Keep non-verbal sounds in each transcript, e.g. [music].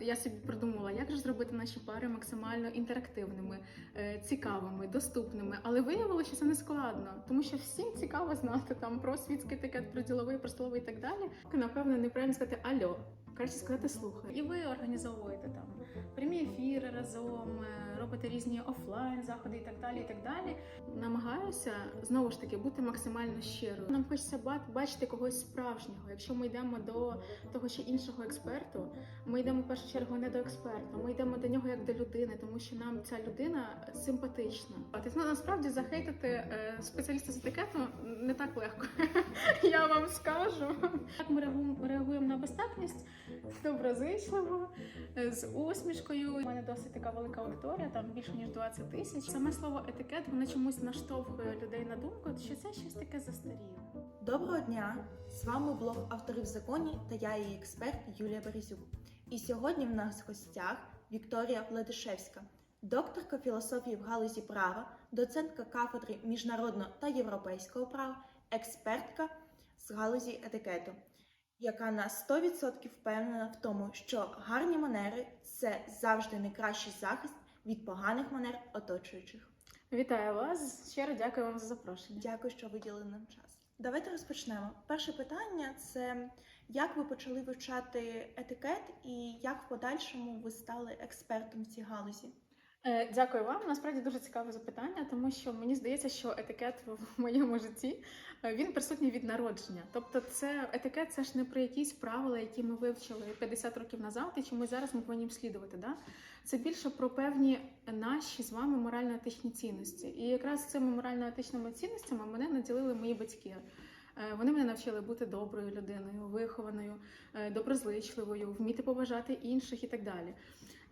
Я собі придумала, як же зробити наші пари максимально інтерактивними, е, цікавими, доступними. Але виявилося, що це не складно, тому що всім цікаво знати там про світський етикет, про діловий, про столовий і так далі. Напевно, неправильно сказати альо. Краще сказати слухай. І ви організовуєте там прямі ефіри разом, робите різні офлайн заходи і так далі. І так далі. Намагаюся знову ж таки бути максимально щирою. Нам хочеться бачити когось справжнього. Якщо ми йдемо до того чи іншого експерту, ми йдемо в першу чергу не до експерта. Ми йдемо до нього як до людини, тому що нам ця людина симпатична. А ти насправді захейтити е, спеціаліста з етикету не так легко. [laughs] Я вам скажу. Як ми реагуємо- на безтактність? Доброзичливо, з усмішкою. У мене досить така велика аудиторія, там більше ніж 20 тисяч. Саме слово етикет воно чомусь наштовхує людей на думку, що це щось таке застаріле. Доброго дня! З вами блог авторів в законі та я її експерт Юлія Березюк. І сьогодні в нас в гостях Вікторія Владишевська, докторка філософії в галузі права, доцентка кафедри міжнародного та європейського права, експертка з галузі етикету, яка на 100% впевнена в тому, що гарні манери це завжди найкращий захист від поганих манер оточуючих. Вітаю вас! Щиро дякую вам за запрошення. Дякую, що виділили нам час. Давайте розпочнемо. Перше питання це як ви почали вивчати етикет і як в подальшому ви стали експертом в цій галузі? Е, Дякую вам. Насправді дуже цікаве запитання, тому що мені здається, що етикет [laughs] в моєму житті е, він присутній від народження. Тобто, це етикет це ж не про якісь правила, які ми вивчили 50 років назад, і чому зараз ми повинні слідувати. Да? Це більше про певні наші з вами морально-етичні цінності. І якраз цими морально-етичними цінностями мене наділили мої батьки. Е, Вони мене навчили бути доброю людиною, вихованою, доброзичливою, вміти поважати інших і так далі.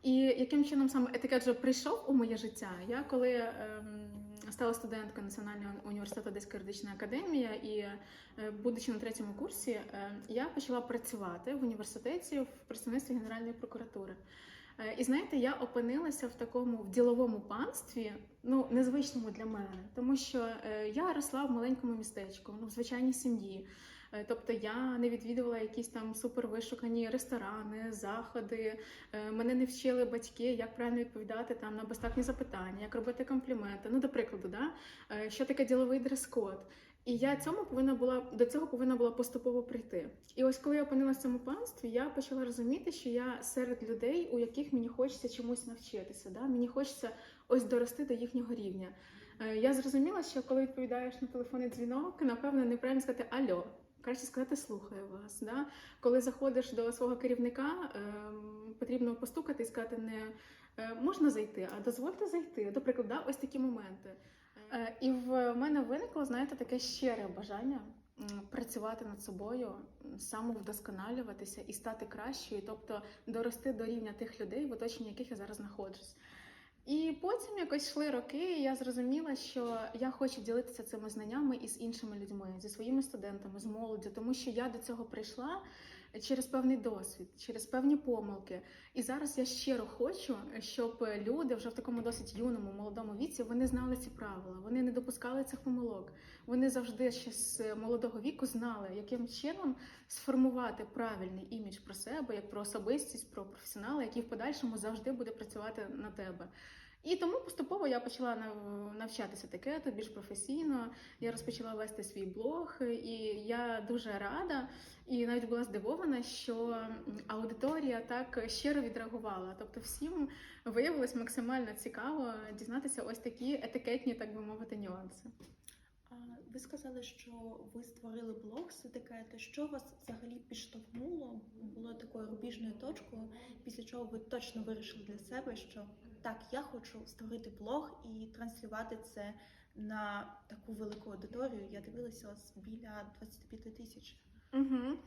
І яким чином саме етикет вже прийшов у моє життя? Я коли ем, стала студенткою Національного університету Одеська юридична академія, і е, будучи на третьому курсі, е, я почала працювати в університеті в представництві Генеральної прокуратури. Е, І знаєте, я опинилася в такому в діловому панстві, ну незвичному для мене, тому що е, я росла в маленькому містечку, ну в звичайній сім'ї. Е, Тобто я не відвідувала якісь там супервишукані ресторани, заходи. Е, Мене не вчили батьки, як правильно відповідати там на безтактні запитання, як робити компліменти. Ну, до прикладу, да? Е, що таке діловий дрес-код. І я цьому повинна була до цього повинна була поступово прийти. І ось коли я опинилася в цьому панстві, я почала розуміти, що я серед людей, у яких мені хочеться чомусь навчитися. Да? Мені хочеться ось дорости до їхнього рівня. Я зрозуміла, що коли відповідаєш на телефонний дзвінок, напевно, неправильно сказати альо. Краще сказати, слухаю вас. Да? Коли заходиш до свого керівника, ем, потрібно постукати і сказати не е, можна зайти, а дозвольте зайти. До прикладу, да? ось такі моменти. Е, І в мене виникло, знаєте, таке щире бажання працювати над собою, самовдосконалюватися і стати кращою, тобто дорости до рівня тих людей, в оточенні яких я зараз знаходжусь. І потім якось йшли роки, і я зрозуміла, що я хочу ділитися цими знаннями із іншими людьми, зі своїми студентами, з молоддю, тому що я до цього прийшла через певний досвід, через певні помилки. І зараз я щиро хочу, щоб люди вже в такому досить юному, молодому віці вони знали ці правила, вони не допускали цих помилок. Вони завжди ще з молодого віку знали, яким чином сформувати правильний імідж про себе, як про особистість, про професіонала, який в подальшому завжди буде працювати на тебе. І тому поступово я почала навчатися етикету більш професійно. Я розпочала вести свій блог, і я дуже рада і навіть була здивована, що аудиторія так щиро відреагувала. Тобто, всім виявилось максимально цікаво дізнатися ось такі етикетні, так би мовити, нюанси. Ви сказали, що ви створили блог з етикету. Що вас взагалі підштовхнуло? Було такою рубіжною точкою, після чого ви точно вирішили для себе, що так, я хочу створити блог і транслювати це на таку велику аудиторію. Я дивилася ось біля 25 тисяч. Угу.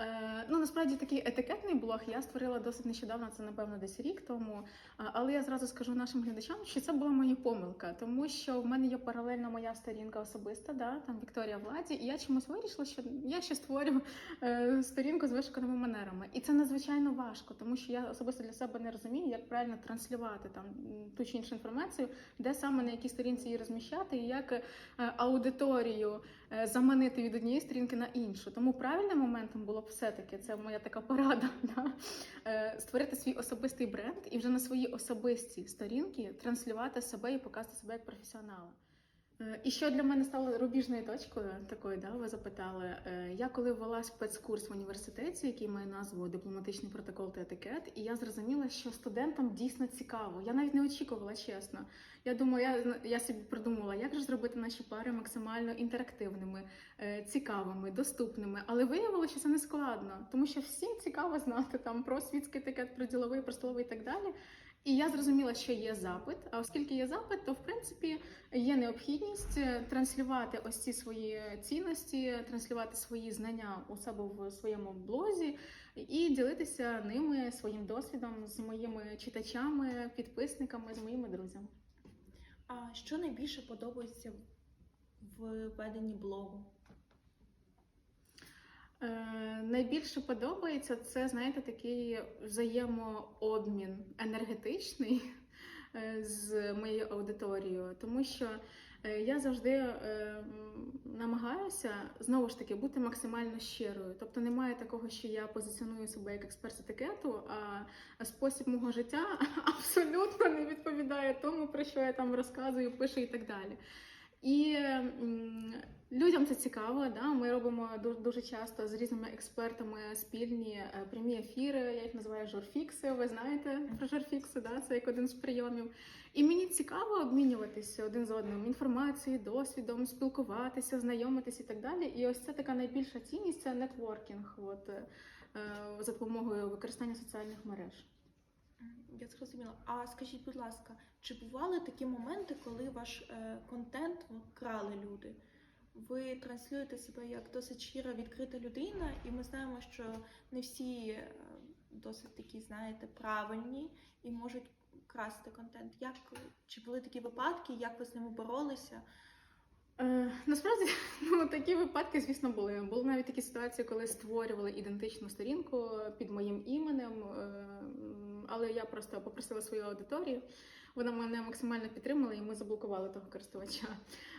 Е, ну, насправді такий етикетний блог я створила досить нещодавно, це напевно десь рік тому. Але я зразу скажу нашим глядачам, що це була моя помилка, тому що в мене є паралельно моя сторінка особиста, да, там Вікторія Владі, і я чомусь вирішила, що я ще створю е, сторінку з вишуканими манерами. І це надзвичайно важко, тому що я особисто для себе не розумію, як правильно транслювати там ту чи іншу інформацію, де саме на якій сторінці її розміщати, і як е, аудиторію заманити від однієї сторінки на іншу. Тому правильним моментом було б все-таки це моя така порада. [laughs] Да? е, Створити свій особистий бренд і вже на свої особисті сторінки транслювати себе і показати себе як професіонала. Е, І що для мене стало рубіжною точкою, такою, да, ви запитали. Е, Я коли ввела спецкурс в університеті, який має назву Дипломатичний протокол та етикет, і я зрозуміла, що студентам дійсно цікаво. Я навіть не очікувала, чесно. Я думаю, я, я собі придумала, як же зробити наші пари максимально інтерактивними, е, цікавими, доступними. Але виявилося, що це не складно, тому що всім цікаво знати там про світський етикет, про діловий, про столовий і так далі. І я зрозуміла, що є запит. А оскільки є запит, то в принципі є необхідність е, транслювати ось ці свої цінності, транслювати свої знання у себе в своєму блозі і ділитися ними своїм досвідом з моїми читачами, підписниками, з моїми друзями. А що найбільше подобається в веденні блогу? Е, найбільше подобається це, знаєте, такий взаємообмін енергетичний е, з моєю аудиторією, тому що е, я завжди намагаюся знову ж таки бути максимально щирою. Тобто немає такого, що я позиціоную себе як експерт з етикету, а спосіб мого життя [laughs] абсолютно не відповідає тому, про що я там розказую, пишу і так далі. І людям це цікаво. Да? Ми робимо дуже, часто з різними експертами спільні е, прямі ефіри. Я їх називаю журфікси. Ви знаєте про журфікси, да? це як один з прийомів. І мені цікаво обмінюватися один з одним інформацією, досвідом, спілкуватися, знайомитися і так далі. І ось це така найбільша цінність це нетворкінг. От е, за допомогою використання соціальних мереж. Я зрозуміла. А скажіть, будь ласка, чи бували такі моменти, коли ваш е, контент крали люди? Ви транслюєте себе як досить щира, відкрита людина, і ми знаємо, що не всі е, досить такі, знаєте, правильні і можуть красти контент. Як чи були такі випадки? Як ви з ними боролися? Е, насправді [laughs] ну, такі випадки, звісно, були. Були навіть такі ситуації, коли створювали ідентичну сторінку під моїм іменем, е, але я просто попросила свою аудиторію. Вона мене максимально підтримала, і ми заблокували того користувача.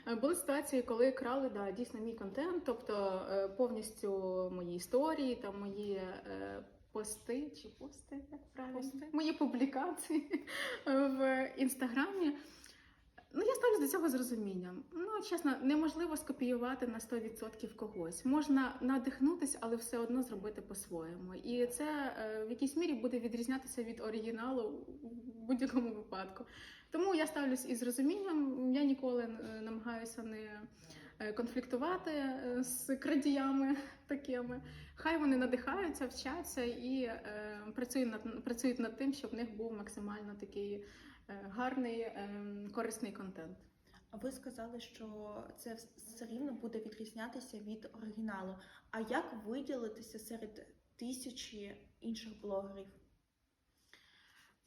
Е, Були ситуації, коли крали да, дійсно мій контент, тобто е, повністю мої історії, та мої е, пости чи пости, як правильно? Пости. мої публікації в інстаграмі. Ну, я ставлюсь до цього з розумінням. Ну, чесно, неможливо скопіювати на 100% когось. Можна надихнутися, але все одно зробити по-своєму. І це е, в якійсь мірі буде відрізнятися від оригіналу в будь-якому випадку. Тому я ставлюсь із розумінням. Я ніколи е, намагаюся не е, конфліктувати з крадіями такими. Хай вони надихаються, вчаться і працюють над працюють над тим, щоб в них був максимально такий гарний, е, корисний контент. А ви сказали, що це все рівно буде відрізнятися від оригіналу. А як виділитися серед тисячі інших блогерів?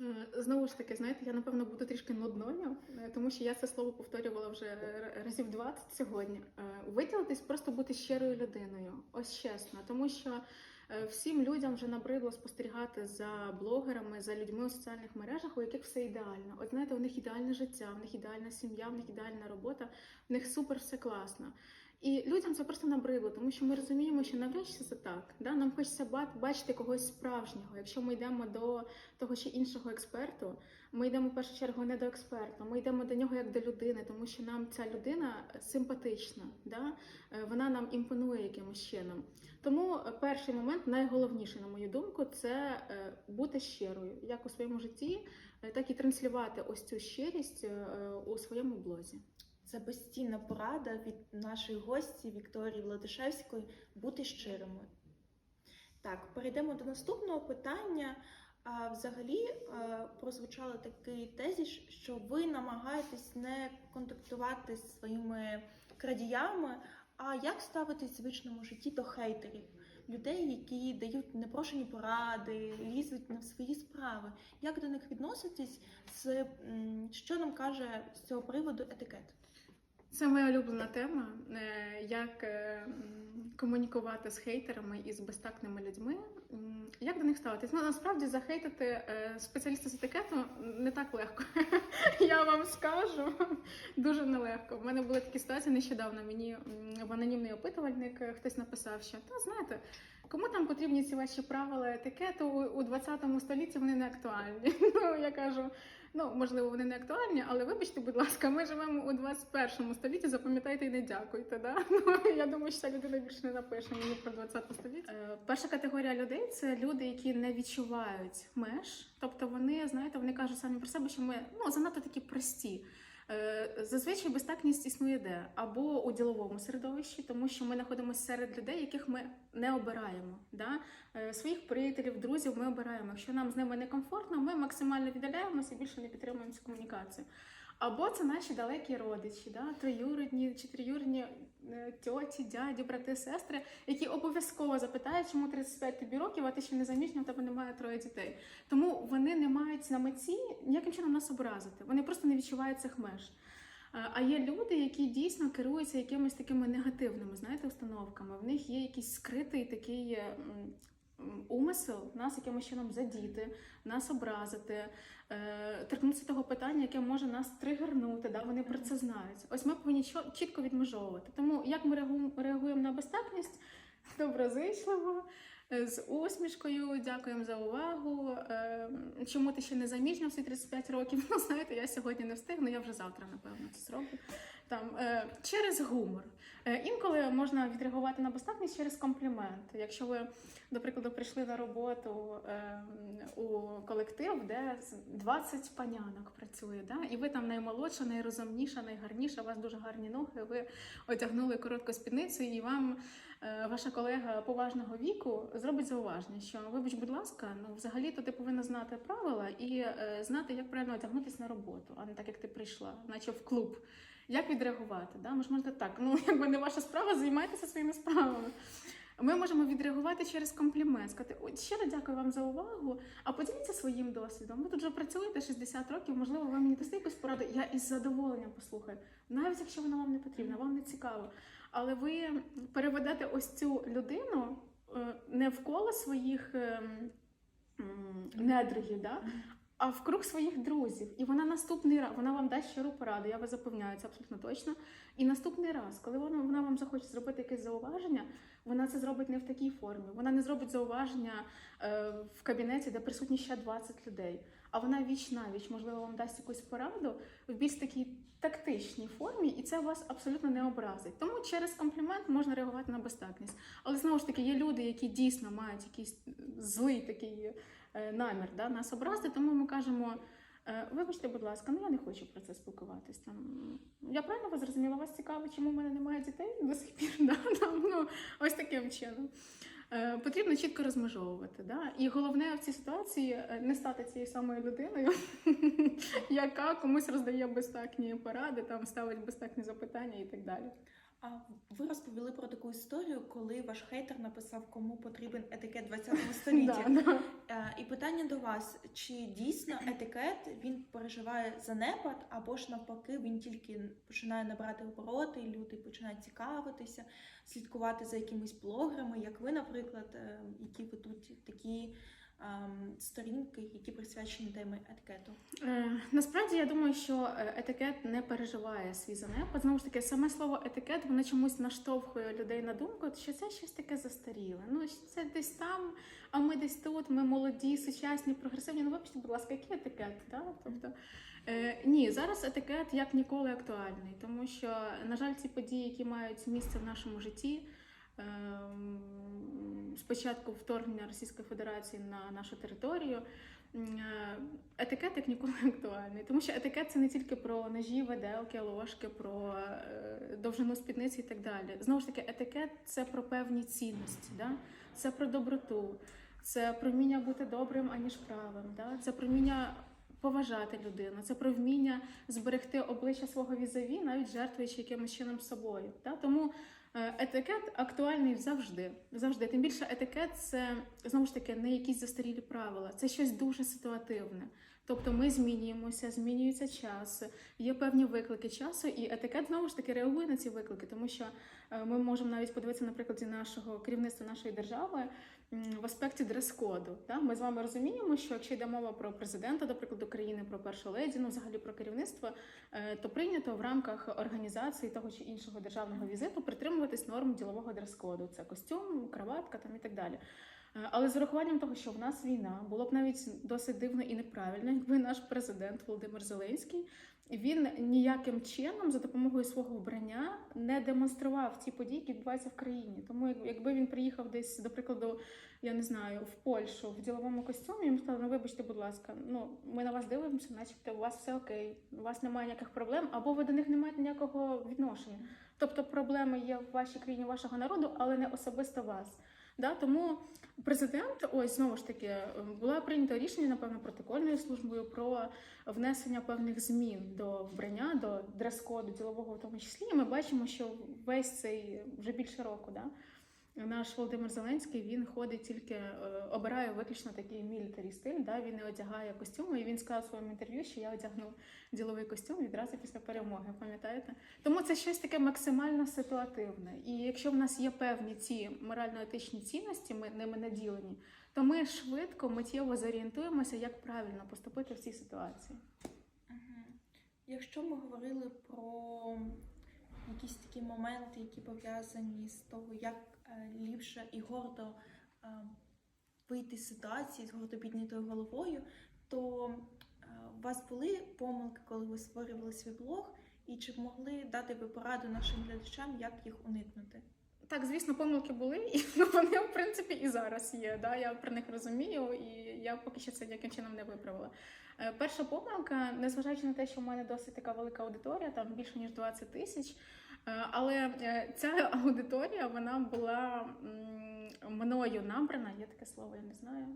Е, Знову ж таки, знаєте, я напевно буду трішки нудною, е, тому що я це слово повторювала вже разів 20 сьогодні. Е, Виділитись, просто бути щирою людиною. Ось чесно, тому що е, всім людям вже набридло спостерігати за блогерами, за людьми у соціальних мережах, у яких все ідеально. От знаєте, у них ідеальне життя, в них ідеальна сім'я, в них ідеальна робота, в них супер все класно. І людям це просто набридло, тому що ми розуміємо, що навряд чи це так. Да? Нам хочеться ба- бачити когось справжнього. Якщо ми йдемо до того чи іншого експерту, ми йдемо в першу чергу не до експерта, ми йдемо до нього як до людини, тому що нам ця людина симпатична, да? Е, вона нам імпонує якимось чином. Тому перший момент, найголовніший, на мою думку, це е, бути щирою, як у своєму житті, е, так і транслювати ось цю щирість у своєму блозі. Це безцінна порада від нашої гості Вікторії Владишевської бути щирими. Так, перейдемо до наступного питання. А, взагалі е, прозвучало такий тезіс, що ви намагаєтесь не контактувати з своїми крадіями. А як ставитись в звичному житті до хейтерів? Людей, які дають непрошені поради, лізуть на свої справи. Як до них відноситись? З, що нам каже з цього приводу етикет? Це моя улюблена тема. е, Як е, комунікувати з хейтерами і з безтактними людьми. Як до них ставитись? Ну насправді захейтити е, спеціаліста з етикету не так легко. [laughs] Я вам скажу. Дуже нелегко. У мене були такі ситуації нещодавно. Мені в анонімний опитувальник хтось написав, що та знаєте. Кому там потрібні ці ваші правила етикету у 20 столітті вони не актуальні. [laughs] Ну я кажу, ну можливо, вони не актуальні, але вибачте, будь ласка, ми живемо у 21 столітті. Запам'ятайте і не дякуйте. Да? [laughs] Ну я думаю, що ця людина більше не напише мені про 20 століття. Е, перша категорія людей це люди, які не відчувають меж, тобто вони знаєте, вони кажуть самі про себе, що ми ну занадто такі прості. Е, Зазвичай безтакність існує де або у діловому середовищі, тому що ми знаходимося серед людей, яких ми не обираємо. Да? Е, Своїх приятелів, друзів ми обираємо. Якщо нам з ними некомфортно, ми максимально віддаляємося і більше не підтримуємо цю комунікацію. Або це наші далекі родичі, да? троюрідні, чотириюрідні е, тьоті, дяді, брати, сестри, які обов'язково запитають, чому 35 тобі років, а ти ще не заміжня, у тебе немає троє дітей. Тому вони не мають на меті ніяким чином нас образити. Вони просто не відчувають цих меж. Е, А є люди, які дійсно керуються якимись такими негативними, знаєте, установками. В них є якийсь скритий такий е, умисел нас якимось чином задіти, нас образити, е, торкнутися того питання, яке може нас тригернути. Да? Вони про це знають. Ось ми повинні чітко відмежовувати. Тому як ми реагуємо, на безтакність? Доброзичливо, е, з усмішкою, дякуємо за увагу. Е, Чому ти ще не заміжня в свої 35 років? [laughs] Ну, знаєте, я сьогодні не встигну, я вже завтра, напевно, це зроблю. Там, е, через гумор. Е, Інколи можна відреагувати на безтакність через комплімент. Якщо ви, до прикладу, прийшли на роботу е, у колектив, де з- 20 панянок працює, да? і ви там наймолодша, найрозумніша, найгарніша, у вас дуже гарні ноги, ви одягнули коротку спідницю, і вам ваша колега поважного віку зробить зауваження, що вибач, будь ласка, ну взагалі-то ти повинна знати правила і знати, як правильно одягнутися на роботу, а не так, як ти прийшла, наче в клуб. Як відреагувати? Да? Ми ж можете так, ну [laughs] якби не ваша справа, займайтеся своїми справами. Ми можемо відреагувати через комплімент, сказати, ой, щиро дякую вам за увагу, а поділіться своїм досвідом. Ви тут вже працюєте 60 років, можливо, ви мені дасте якусь пораду. Я із задоволенням послухаю, навіть якщо вона вам не потрібна, вам не цікаво. Але ви переведете ось цю людину е, не в коло своїх ем, недругів, да? А в круг своїх друзів. І вона наступний раз, вона вам дасть щиру пораду, я вас запевняю, це абсолютно точно. І наступний раз, коли вона, вона вам захоче зробити якесь зауваження, вона це зробить не в такій формі. Вона не зробить зауваження е, в кабінеті, де присутні ще 20 людей. А вона віч на віч, можливо, вам дасть якусь пораду в більш такій тактичній формі, і це вас абсолютно не образить. Тому через комплімент можна реагувати на безтакність. Але знову ж таки, є люди, які дійсно мають якийсь злий такий намір да, нас образити, тому ми кажемо. е, Вибачте, будь ласка, ну я не хочу про це спілкуватись. Там я правильно вас зрозуміла, вас цікаво, чому в мене немає дітей до сих пір. [laughs] Да? Там, ну, ось таким чином. Е, Потрібно чітко розмежовувати. Да? І головне в цій ситуації е, не стати цією самою людиною, [laughs] яка комусь роздає безтакні поради, там ставить безтакні запитання і так далі. А ви розповіли про таку історію, коли ваш хейтер написав, кому потрібен етикет 20-го [laughs] століття. Е, І питання до вас: чи дійсно етикет він переживає занепад, або ж навпаки, він тільки починає набирати обороти, і люди починають цікавитися, слідкувати за якимись блогерами, як ви, наприклад, е, які ведуть такі сторінки, які присвячені темі етикету. Е, Насправді я думаю, що е, етикет не переживає свій занепад. Знову ж таки, саме слово етикет воно чомусь наштовхує людей на думку, що це щось таке застаріле. Ну це десь там, а ми десь тут. Ми молоді, сучасні, прогресивні. Ну вибачте, будь ласка, який етикет? Да? Тобто е, ні, зараз етикет як ніколи актуальний, тому що на жаль, ці події, які мають місце в нашому житті. ем, Спочатку вторгнення Російської Федерації на нашу територію, е, етикет як ніколи актуальний, тому що етикет це не тільки про ножі, виделки, ложки, про е, довжину спідниці і так далі. Знову ж таки, етикет це про певні цінності, да? це про доброту, це про вміння бути добрим, аніж правим, да? це про вміння поважати людину, це про вміння зберегти обличчя свого візаві, навіть жертвуючи якимось чином собою. Да? Тому Етикет актуальний завжди. Завжди. Тим більше етикет це знову ж таки не якісь застарілі правила, це щось дуже ситуативне. Тобто ми змінюємося, змінюється час, є певні виклики часу, і етикет знову ж таки реагує на ці виклики, тому що е, ми можемо навіть подивитися наприклад, нашого керівництва нашої держави в аспекті дрес-коду. Ми з вами розуміємо, що якщо йде мова про президента, до прикладу, країни, про першу леді, ну взагалі про керівництво, е, то прийнято в рамках організації того чи іншого державного візиту притримуватись норм ділового дрес-коду. Це костюм, краватка там і так далі. Е, Але з урахуванням того, що в нас війна, було б навіть досить дивно і неправильно, якби наш президент Володимир Зеленський він ніяким чином за допомогою свого вбрання не демонстрував ті події, які відбуваються в країні. Тому якби він приїхав десь, до прикладу, я не знаю, в Польщу в діловому костюмі, йому сказали, ну вибачте, будь ласка, ну ми на вас дивимося, начебто у вас все окей, у вас немає ніяких проблем, або ви до них не маєте ніякого відношення. Тобто проблеми є в вашій країні, вашого народу, але не особисто вас. Да? Тому президент, ось знову ж таки, було прийнято рішення, напевно, протокольною службою про внесення певних змін до вбрання, до дрес-коду ділового в тому числі. І ми бачимо, що весь цей вже більше року, да, наш Володимир Зеленський він ходить тільки е, обирає виключно такий мілітарі стиль. Да, він не одягає костюми. І він сказав у своєму інтерв'ю, що я одягнув діловий костюм відразу після перемоги. Пам'ятаєте? Тому це щось таке максимально ситуативне. І якщо в нас є певні ці морально-етичні цінності, ми ними наділені, то ми швидко миттєво зорієнтуємося, як правильно поступити в цій ситуації. Якщо ми говорили про якісь такі моменти, які пов'язані з того, як ліпше і гордо е, вийти з ситуації з гордо піднятою головою, то е, у вас були помилки, коли ви створювали свій блог, і чи могли дати ви пораду нашим глядачам, як їх уникнути? Так, звісно, помилки були, і [laughs] вони в принципі і зараз є. Да? Я про них розумію, і я поки що це ніяким чином не виправила. Е, Перша помилка, незважаючи на те, що в мене досить така велика аудиторія, там більше ніж 20 тисяч. Е, Але е, ця аудиторія вона була мною набрана, є таке слово, я не знаю.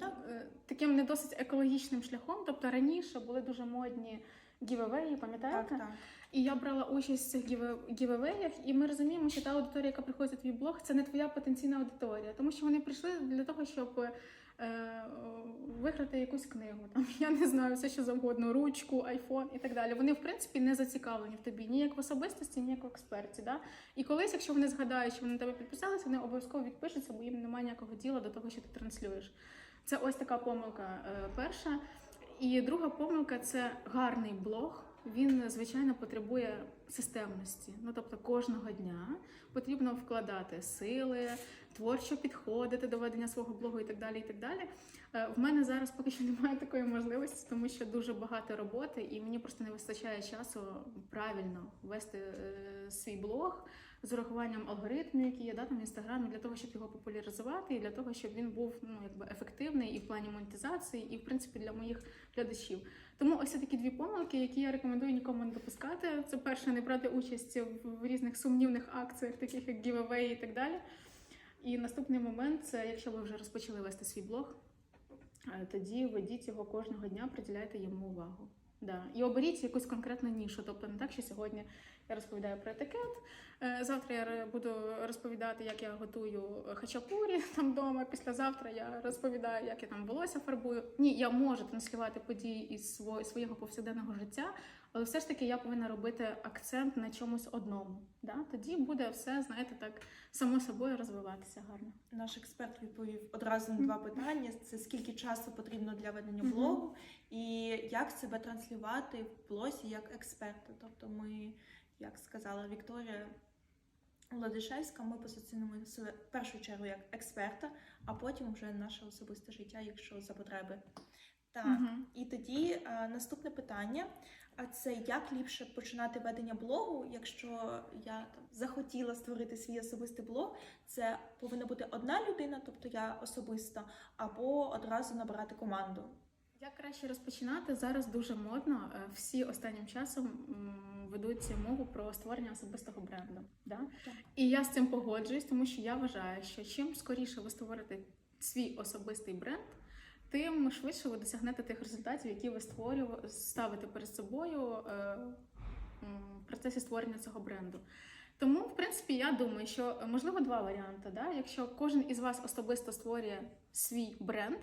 Так. Е, Таким не досить екологічним шляхом. Тобто раніше були дуже модні гівевеї, пам'ятаєте? Так, так. І я брала участь в цих гіве- гівевеях, і ми розуміємо, що та аудиторія, яка приходить на твій блог, це не твоя потенційна аудиторія, тому що вони прийшли для того, щоб виграти якусь книгу, там [laughs] я не знаю, все що завгодно, ручку, айфон і так далі. Вони в принципі не зацікавлені в тобі ні як в особистості, ні як в експерті. Да? І колись, якщо вони згадають, що вони на тебе підписалися, вони обов'язково відпишуться, бо їм немає ніякого діла до того, що ти транслюєш. Це ось така помилка е, перша. І друга помилка це гарний блог. Він звичайно потребує системності. Ну тобто кожного дня потрібно вкладати сили, творчо підходити до ведення свого блогу і так далі. І так далі. Е, В мене зараз поки що [laughs] немає такої можливості, тому що дуже багато роботи, і мені просто не вистачає часу правильно вести е, свій блог з урахуванням алгоритмів, які є да, там інстаграмі, для того, щоб його популяризувати, і для того, щоб він був ну якби ефективний і в плані монетизації, і в принципі для моїх глядачів. Тому ось це такі дві помилки, які я рекомендую нікому не допускати. Це перше, не брати участь в в різних сумнівних акціях, таких як giveaway і так далі. І наступний момент це якщо ви вже розпочали вести свій блог, е, тоді ведіть його кожного дня, приділяйте йому увагу. Да. І оберіть якусь конкретну нішу. Тобто не так, що сьогодні я розповідаю про етикет. е, Завтра я буду розповідати, як я готую хачапурі [laughs] там вдома. Післязавтра я розповідаю, як я там волосся фарбую. Ні, я можу транслювати події із свого, повсякденного життя, але все ж таки я повинна робити акцент на чомусь одному. Да? Тоді буде все, знаєте, так само собою розвиватися гарно. Наш експерт відповів одразу на два питання: це скільки часу потрібно для ведення блогу, і як себе транслювати в блозі як експерта. Тобто, ми, як сказала Вікторія Владишевська, ми позиціонуємо себе в першу чергу як експерта, а потім вже наше особисте життя, якщо за потреби. Так, Мгм. і тоді е, наступне питання: а це як ліпше починати ведення блогу, якщо я там захотіла створити свій особистий блог, це повинна бути одна людина, тобто я особисто, або одразу набирати команду. Як краще розпочинати? Зараз дуже модно. е, Всі останнім часом ведуть мову про створення особистого бренду. Да? Так. І я з цим погоджуюсь, тому що я вважаю, що чим скоріше ви створите свій особистий бренд, тим швидше ви досягнете тих результатів, які ви створюва- ставите перед собою е, в процесі створення цього бренду. Тому, в принципі, я думаю, що можливо два варіанти. Да? Якщо кожен із вас особисто створює свій бренд,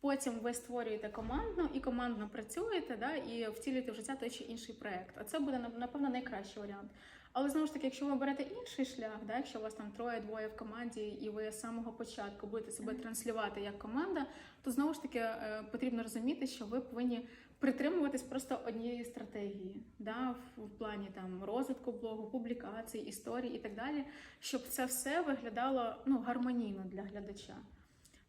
потім ви створюєте командно і командно працюєте, да, і втілюєте в життя той чи інший проект. А це буде напевно найкращий варіант. Але знову ж таки, якщо ви берете інший шлях, да, якщо у вас там троє-двоє в команді, і ви з самого початку будете себе транслювати як команда, то знову ж таки е, потрібно розуміти, що ви повинні притримуватись просто однієї стратегії, да, в, в плані там розвитку блогу, публікацій, історій і так далі, щоб це все виглядало ну, гармонійно для глядача.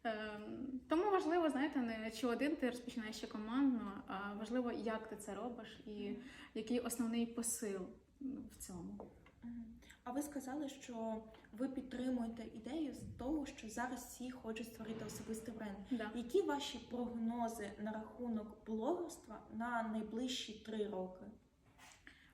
Ем, тому важливо, знаєте, не чи один ти розпочинаєш ще командно, а важливо, як ти це робиш і який основний посил в цьому. А ви сказали, що ви підтримуєте ідею з того, що зараз всі хочуть створити особистий бренд. Да. Які ваші прогнози на рахунок блогерства на найближчі три роки?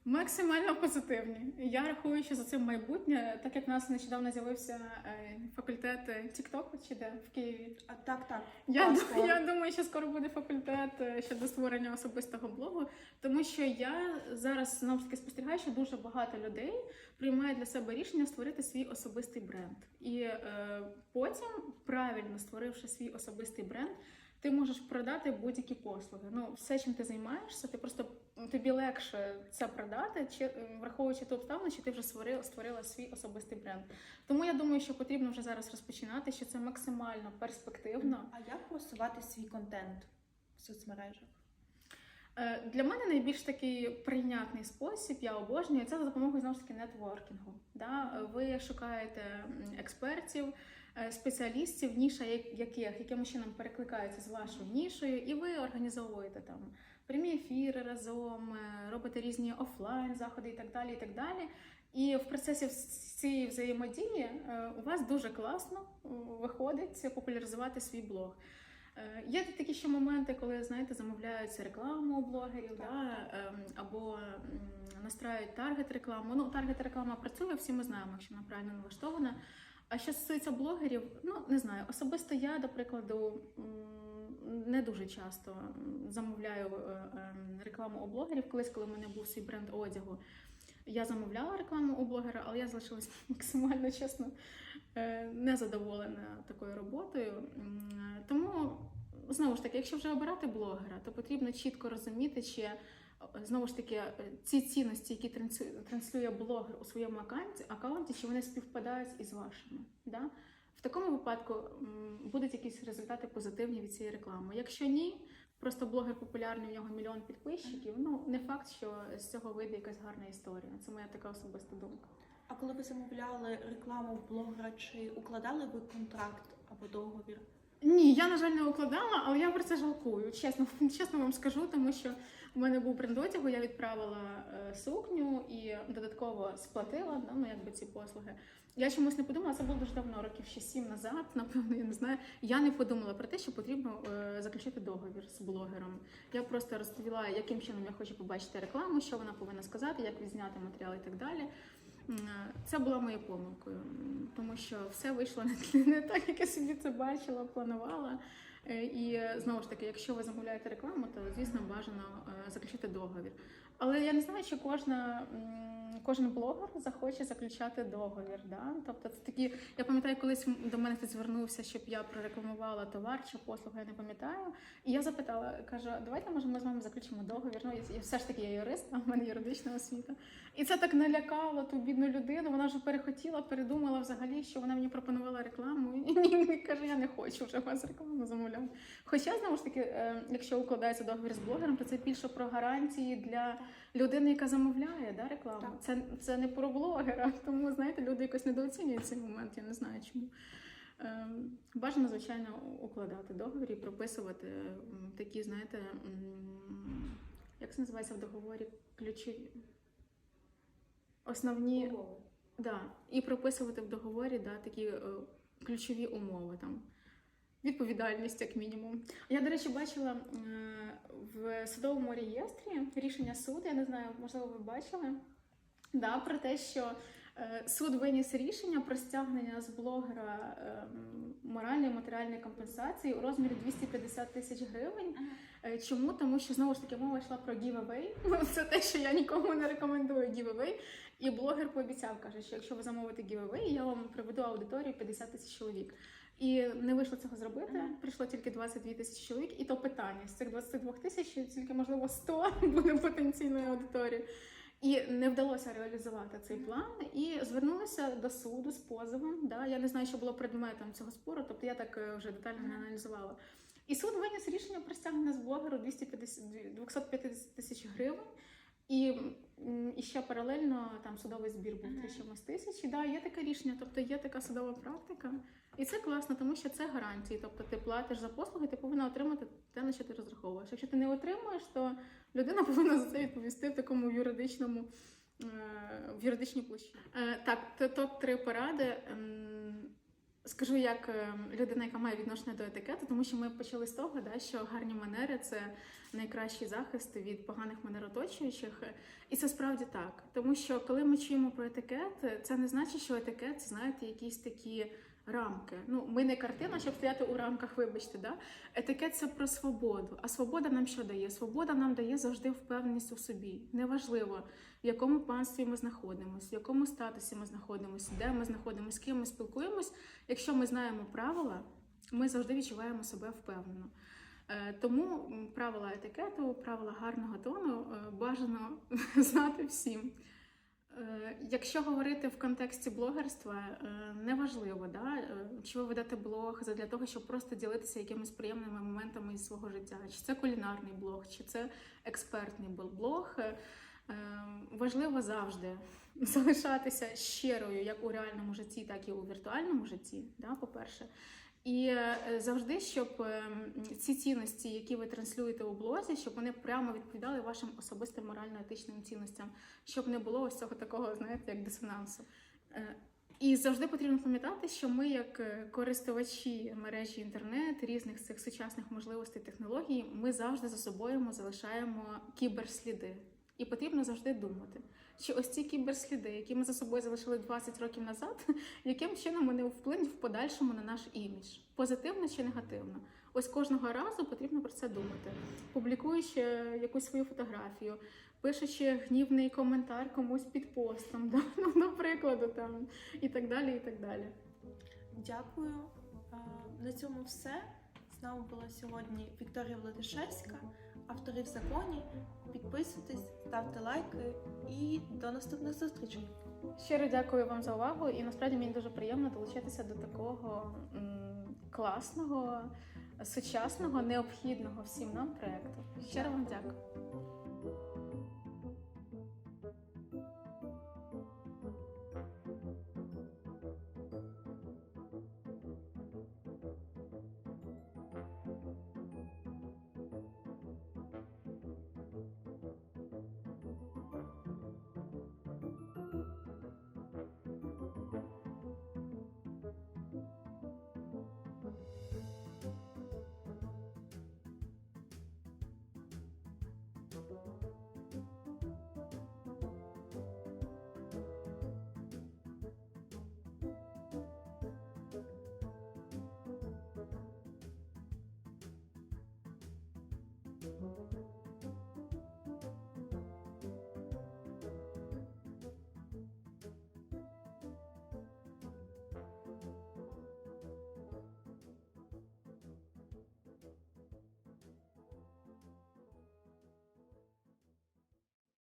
Максимально позитивні. Я рахую, що за цим майбутнє, так як в нас нещодавно з'явився е, факультет TikTok, чи де в Києві. А так, так. Я, Так, я думаю, що скоро буде факультет е, щодо створення особистого блогу, тому що я зараз знову ж таки спостерігаю, що дуже багато людей приймає для себе рішення створити свій особистий бренд. І е, потім, правильно створивши свій особистий бренд, ти можеш продати будь-які послуги. Ну, все, чим ти займаєшся, ти просто тобі легше це продати, чи е, враховуючи ту обставину, що ти вже створила, створила свій особистий бренд. Тому я думаю, що потрібно вже зараз розпочинати, що це максимально перспективно. А як просувати свій контент в соцмережах? Е, Для мене найбільш такий прийнятний спосіб, я обожнюю, це за допомогою знову ж таки нетворкінгу. Да? Ви шукаєте експертів, спеціалістів, ніша яких якимось чином перекликаються з вашою нішою, і ви організовуєте там прямі ефіри разом, е, робите різні офлайн заходи і так далі. І так далі. І в процесі цієї взаємодії е, у вас дуже класно е, виходить популяризувати свій блог. Е, Є такі ще моменти, коли знаєте, замовляються рекламу у блогерів, Так, да, ем, або настраюють таргет рекламу. Ну, таргет реклама працює, всі ми знаємо, якщо вона правильно налаштована. А що стосується блогерів, ну не знаю, особисто я, до прикладу, не дуже часто замовляю е, ем, рекламу у блогерів. Колись, коли в мене був свій бренд одягу, я замовляла рекламу у блогера, але я залишилась [laughs] максимально чесно е, незадоволена такою роботою. Е, Тому знову ж таки, якщо вже обирати блогера, то потрібно чітко розуміти, чи знову ж таки е, ці цінності, які транслює блогер у своєму аккаунті, аккаунті чи вони співпадають із вашими. Да? В такому випадку будуть якісь результати позитивні від цієї реклами. Якщо ні, просто блогер популярний, у нього мільйон підписчиків. Ну не факт, що з цього вийде якась гарна історія. Це моя така особиста думка. А коли ви замовляли рекламу в блогера, чи укладали ви контракт або договір? Ні, я на жаль не укладала, але я про це жалкую. Чесно, [laughs] чесно вам скажу, тому що в мене був бренд я відправила е, сукню і додатково сплатила ну, якби ці послуги. Я чомусь не подумала, це було дуже давно, років ще сім назад, напевно, я не знаю. Я не подумала про те, що потрібно е, заключити договір з блогером. Я просто розповіла, яким чином я хочу побачити рекламу, що вона повинна сказати, як відзняти матеріал і так далі. Е, Це була моєю помилкою, тому що все вийшло не, [laughs] не так, як я собі це бачила, планувала. Е, І е, знову ж таки, якщо ви замовляєте рекламу, то звісно бажано е, заключити договір. Але я не знаю, чи кожна кожен блогер захоче заключати договір. Да? Тобто це такі, я пам'ятаю, колись до мене хтось звернувся, щоб я прорекламувала товар чи послугу, я не пам'ятаю. І я запитала, кажу, давайте може ми з вами заключимо договір. Ну, я, все ж таки я юрист, а в мене юридична освіта. І це так налякало ту бідну людину. Вона вже перехотіла, передумала взагалі, що вона мені пропонувала рекламу. І [laughs] каже, я не хочу вже вас рекламу замовляти. Хоча знову ж таки, е, якщо укладається договір з блогером, то це більше про гарантії для людини, яка замовляє да, рекламу. Так. Це, це не про блогера. [laughs] Тому знаєте, люди якось недооцінюють цей момент. Я не знаю чому. Ем, Бажано, звичайно, укладати договір і прописувати такі, знаєте, як це називається в договорі? Ключові основні Умови. Да, і прописувати в договорі да, такі е, ключові умови там. Відповідальність, як мінімум. Я, до речі, бачила е, в судовому реєстрі рішення суду, я не знаю, можливо, ви бачили, да, про те, що Е, Суд виніс рішення про стягнення з блогера ем, моральної і матеріальної компенсації у розмірі 250 тисяч гривень. Е, Чому? Тому що знову ж таки мова йшла про giveaway. Це те, що я нікому не рекомендую giveaway. І блогер пообіцяв, каже, що якщо ви замовите giveaway, я вам приведу аудиторію 50 тисяч чоловік. І не вийшло цього зробити. Прийшло тільки 22 тисячі чоловік, і то питання з цих 22 тисяч тільки можливо 100 [laughs] буде потенційною аудиторією. І не вдалося реалізувати цей план, і звернулися до суду з позовом. Да? Я не знаю, що було предметом цього спору, тобто я так е, вже детально не аналізувала. І суд виніс рішення про стягнення з блогеру 250, 250 тисяч гривень. І, і ще паралельно там судовий збір був Мгм. 3 чимось тисяч. І да, є таке рішення, тобто є така судова практика. І це класно, тому що це гарантії. Тобто ти платиш за послуги, ти повинна отримати те, на що ти розраховуєш. Якщо ти не отримуєш, то людина [laughs] повинна за це відповісти в такому юридичному е, в юридичній площі. Е, Так, то топ 3 поради. Ем, Скажу як е, людина, яка має відношення до етикету, тому що ми почали з того, да, що гарні манери це найкращий захист від поганих манер оточуючих. І це справді так. Тому що коли ми чуємо про етикет, це не значить, що етикет це знаєте, якісь такі рамки. Ну, ми не картина, щоб стояти у рамках, вибачте, да? Етикет це про свободу. А свобода нам що дає? Свобода нам дає завжди впевненість у собі. Неважливо, в якому панстві ми знаходимося, в якому статусі ми знаходимося, де ми знаходимося, з ким ми спілкуємось. Якщо ми знаємо правила, ми завжди відчуваємо себе впевнено. Е, Тому правила етикету, правила гарного тону е, бажано [laughs] знати всім. Е, Якщо говорити в контексті блогерства, неважливо, да, чи ви ведете блог для того, щоб просто ділитися якимись приємними моментами із свого життя, чи це кулінарний блог, чи це експертний блог. Е, е, Важливо завжди [laughs] залишатися щирою як у реальному житті, так і у віртуальному житті. Да, по-перше. І е, завжди, щоб е, ці цінності, які ви транслюєте у блозі, щоб вони прямо відповідали вашим особистим морально-етичним цінностям, щоб не було ось цього такого, знаєте, як дисонансу. Е, І завжди потрібно пам'ятати, що ми, як користувачі мережі інтернет, різних цих сучасних можливостей технологій, ми завжди за собою залишаємо кіберсліди. І потрібно завжди думати, чи ось ці кіберсліди, які ми за собою залишили 20 років назад, [laughs] яким чином вони вплинуть в подальшому на наш імідж, позитивно чи негативно. Ось кожного разу потрібно про це думати, публікуючи якусь свою фотографію, пишучи гнівний коментар комусь під постом, [laughs] да? ну, до прикладу, там і так далі. і так далі. Дякую. Е, На цьому все. З нами була сьогодні Вікторія Владишевська, автори в законі. Підписуйтесь, ставте лайки і до наступних зустрічей. Щиро дякую вам за увагу, і насправді мені дуже приємно долучитися до такого м, класного, сучасного, необхідного всім нам проекту. Щиро вам дякую.